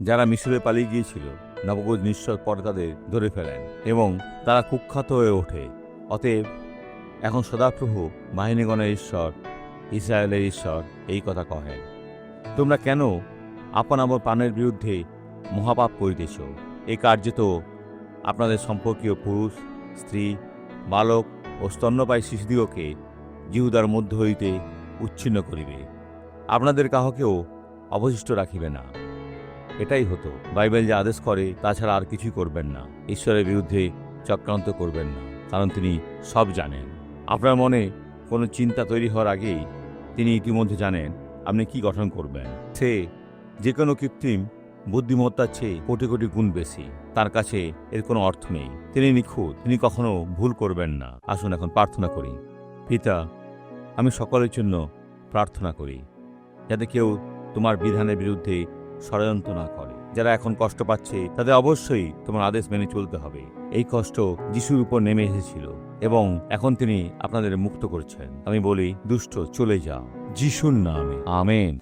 যারা মিশরে পালিয়ে গিয়েছিল নবগোজ নিশ্চয় পরে তাদের ধরে ফেলেন এবং তারা কুখ্যাত হয়ে ওঠে। অতএব এখন সদাপ্রভু, বাহিনীগণের ঈশ্বর, ইসরায়েলের ঈশ্বর এই কথা কহেন, তোমরা কেন আপন আমার প্রাণের বিরুদ্ধে মহাপাপ করিতেছ? এই কার্যে তো আপনাদের সম্পর্কীয় পুরুষ, স্ত্রী, বালক ও স্তন্যপায়ী শিশুদিগকে জিহুদার মধ্য হইতে উচ্ছিন্ন করিবে। আপনাদের কাহকেও অবশিষ্ট রাখিবে না। এটাই হতো। বাইবেল যে আদেশ করে, তাছাড়া আর কিছুই করবেন না। ঈশ্বরের বিরুদ্ধে চক্রান্ত করবেন না, কারণ তিনি সব জানেন। আপনার মনে কোনো চিন্তা তৈরি হওয়ার আগেই তিনি ইতিমধ্যে জানেন আপনি কি গঠন করবেন। সে যে কোনো কৃত্রিম বুদ্ধিমত্তার চেয়ে কোটি কোটি গুণ বেশি। তার কাছে এর কোনো অর্থ নেই। তিনি নিখুঁত, তিনি কখনো ভুল করবেন না। আসুন এখন প্রার্থনা করি। পিতা, আমি সকলের জন্য প্রার্থনা করি, যাতে কেউ তোমার বিধানের বিরুদ্ধে ষড়যন্ত্র না করে। যারা এখন কষ্ট পাচ্ছে, তাদের অবশ্যই তোমার আদেশ মেনে চলতে হবে। এই কষ্ট যিশুর উপর নেমে এসেছিল এবং এখন তিনি আপনাদের মুক্ত করছেন। আমি বলি, দুষ্ট, চলে যাও। যিশুর নামে। আমেন।